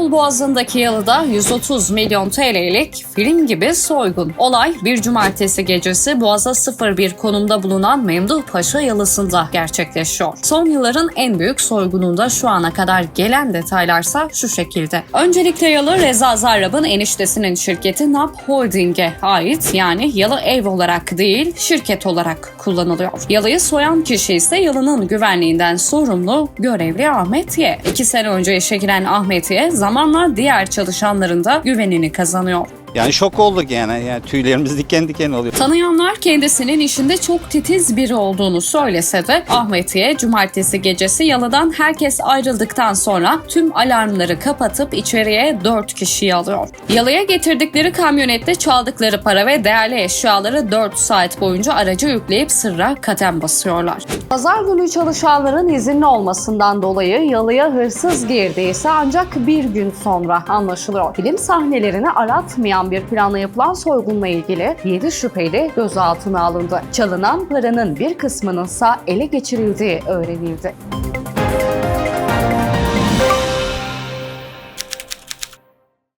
İstanbul Boğazı'ndaki yalıda 130 milyon TL'lik film gibi soygun. Olay bir cumartesi gecesi Boğaz'a 01 konumda bulunan Memduh Paşa yalısında gerçekleşiyor. Son yılların en büyük soygununda şu ana kadar gelen detaylarsa şu şekilde. Öncelikle yalı Reza Zarrab'ın eniştesinin şirketi NAP Holding'e ait yani yalı ev olarak değil şirket olarak kullanılıyor. Yalıyı soyan kişi ise yalının güvenliğinden sorumlu görevli Ahmet Y. İki sene önce işe giren Ahmet Y zamanla diğer çalışanların da güvenini kazanıyor. Yani şok olduk yani. yani tüylerimiz diken diken oluyor. Tanıyanlar kendisinin işinde çok titiz biri olduğunu söylese de Ahmetiye cumartesi gecesi yalıdan herkes ayrıldıktan sonra tüm alarmları kapatıp içeriye 4 kişiyi alıyor. Yalıya getirdikleri kamyonette çaldıkları para ve değerli eşyaları 4 saat boyunca aracı yükleyip sırra kadem basıyorlar. Pazar günü çalışanların izinli olmasından dolayı yalıya hırsız girdiyse ancak bir gün sonra anlaşılıyor. Film sahnelerini aratmayan bir planla yapılan soygunla ilgili 7 şüpheli gözaltına alındı. Çalınan paranın bir kısmının ise ele geçirildiği öğrenildi.